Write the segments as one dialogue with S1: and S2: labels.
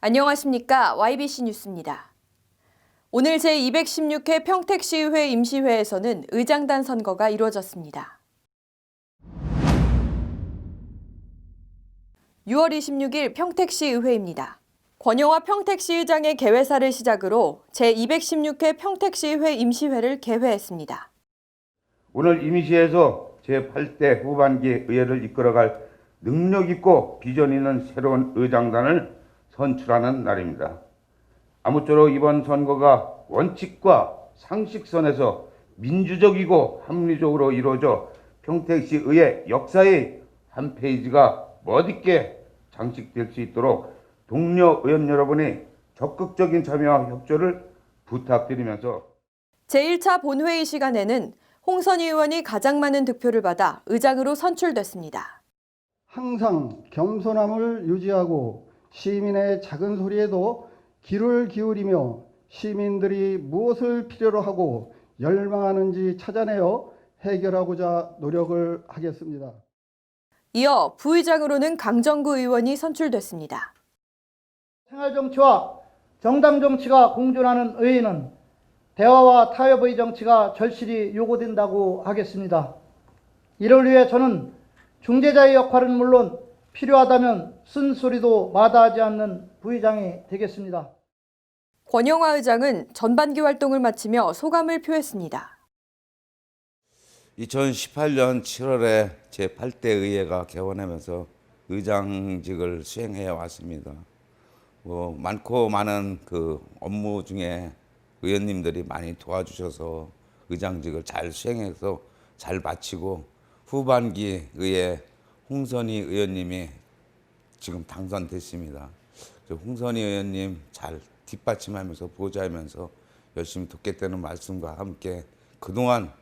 S1: 안녕하십니까. YBC 뉴스입니다. 오늘 제216회 평택시의회 임시회에서는 의장단 선거가 이루어졌습니다. 6월 26일 평택시의회입니다. 권영화 평택시의장의 개회사를 시작으로 제216회 평택시의회 임시회를 개회했습니다.
S2: 오늘 임시에서 제8대 후반기 의회를 이끌어갈 능력 있고 비전 있는 새로운 의장단을 선출하는 날입니다. 아무쪼록 이번 선거가 원칙과 상식선에서 민주적이고 합리적으로 이루어져 평택시 의회 역사의 한 페이지가 멋있게 장식될 수 있도록 동료 의원 여러분의 적극적인 참여와 협조를 부탁드리면서
S1: 제1차 본회의 시간에는 홍선희 의원이 가장 많은 득표를 받아 의장으로 선출됐습니다.
S3: 항상 겸손함을 유지하고 시민의 작은 소리에도 귀를 기울이며 시민들이 무엇을 필요로 하고 열망하는지 찾아내어 해결하고자 노력을 하겠습니다.
S1: 이어 부의장으로는 강정구 의원이 선출됐습니다.
S4: 생활정치와 정당정치가 공존하는 의회는 대화와 타협의 정치가 절실히 요구된다고 하겠습니다. 이를 위해 저는 중재자의 역할은 물론 필요하다면 쓴소리도 마다하지 않는 부의장이 되겠습니다.
S1: 권영화 의장은 전반기 활동을 마치며 소감을 표했습니다.
S5: 2018년 7월에 제8대 의회가 개원하면서 의장직을 수행해 왔습니다. 뭐 많고 많은 그 업무 중에 의원님들이 많이 도와주셔서 의장직을 잘 수행해서 잘 마치고 후반기 의회 홍선희 의원님이 지금 당선됐습니다. 홍선희 의원님 잘 뒷받침하면서 보좌하면서 열심히 돕겠다는 말씀과 함께 그동안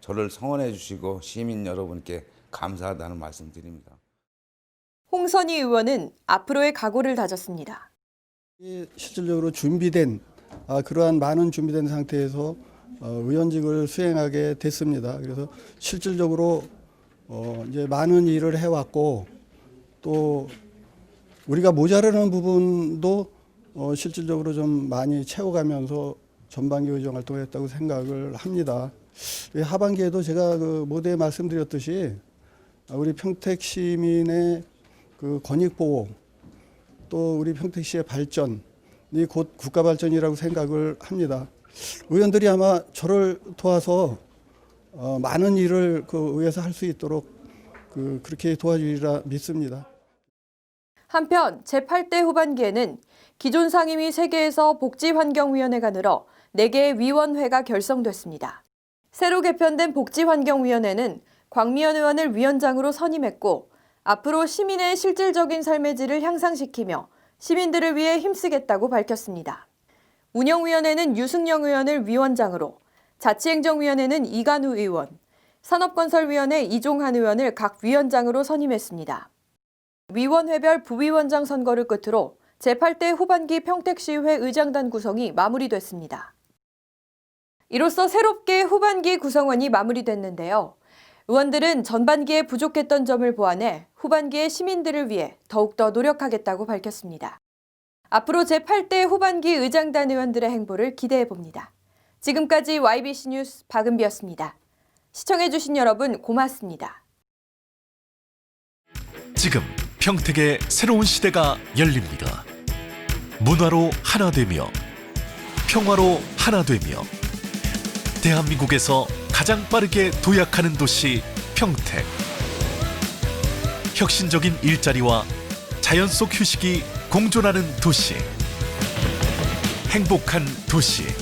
S5: 저를 성원해 주시고 시민 여러분께 감사하다는 말씀 드립니다.
S1: 홍선희 의원은 앞으로의 각오를 다졌습니다.
S3: 이 실질적으로 준비된 아, 그러한 많은 준비된 상태에서 어, 의원직을 수행하게 됐습니다. 그래서 실질적으로 어, 이제 많은 일을 해왔고 또 우리가 모자라는 부분도 어, 실질적으로 좀 많이 채워가면서 전반기 의정 활동했다고 생각을 합니다. 이 하반기에도 제가 그 모두에 말씀드렸듯이 우리 평택 시민의 그 권익 보호 또 우리 평택시의 발전이 곧 국가 발전이라고 생각을 합니다. 의원들이 아마 저를 도와서 어, 많은 일을 그 의회에서 할 수 있도록 그 그렇게 도와주리라 믿습니다.
S1: 한편 제8대 후반기에는 기존 상임위 3개에서 복지환경위원회가 늘어 4개의 위원회가 결성됐습니다. 새로 개편된 복지환경위원회는 광미연 의원을 위원장으로 선임했고 앞으로 시민의 실질적인 삶의 질을 향상시키며 시민들을 위해 힘쓰겠다고 밝혔습니다. 운영위원회는 유승영 의원을 위원장으로, 자치행정위원회는 이간우 의원, 산업건설위원회 이종한 의원을 각 위원장으로 선임했습니다. 위원회별 부위원장 선거를 끝으로 제8대 후반기 평택시의회 의장단 구성이 마무리됐습니다. 이로써 새롭게 후반기 구성원이 마무리됐는데요. 의원들은 전반기에 부족했던 점을 보완해 후반기에 시민들을 위해 더욱더 노력하겠다고 밝혔습니다. 앞으로 제8대 후반기 의장단 의원들의 행보를 기대해 봅니다. 지금까지 YBC 뉴스 박은비였습니다. 시청해주신 여러분 고맙습니다.
S6: 지금 평택의 새로운 시대가 열립니다. 문화로 하나 되며 평화로 하나 되며 대한민국에서 가장 빠르게 도약하는 도시 평택. 혁신적인 일자리와 자연 속 휴식이 공존하는 도시. 행복한 도시.